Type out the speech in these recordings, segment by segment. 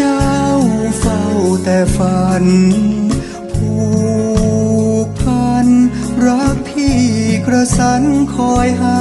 จ้าเฝ้าแต่ฝัน ผูกพัน รักพี่กระสันคอยหา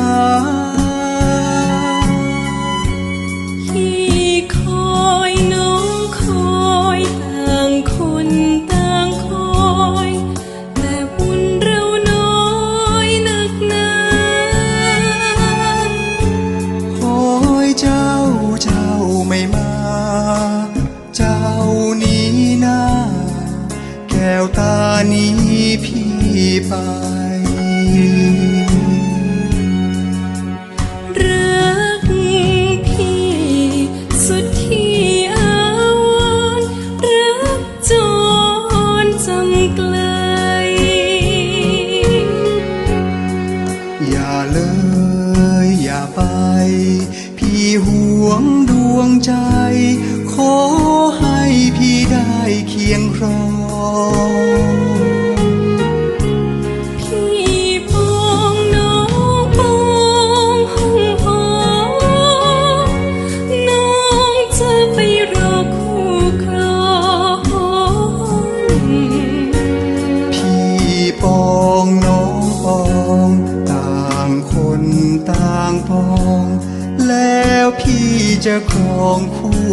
นี้พี่ไป รักพี่สุดที่อาวรณ์รักจนจำไกล อย่าเลย อย่าไป พี่ห่วงดวงใจ ขอให้พี่ได้เคียงครอง พี่จะครองคู่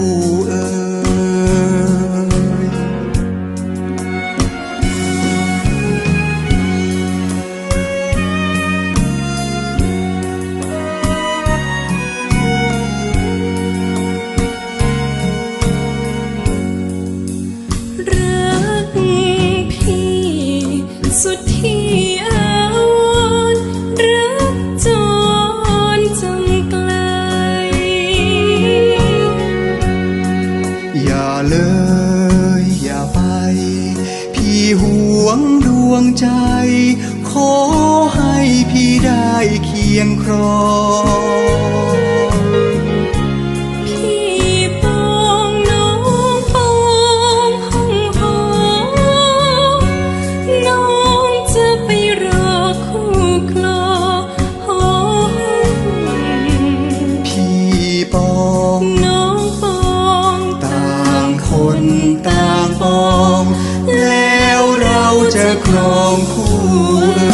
ห่วงดวงใจ ขอให้พี่ได้เคียงครอง ครองคู่เ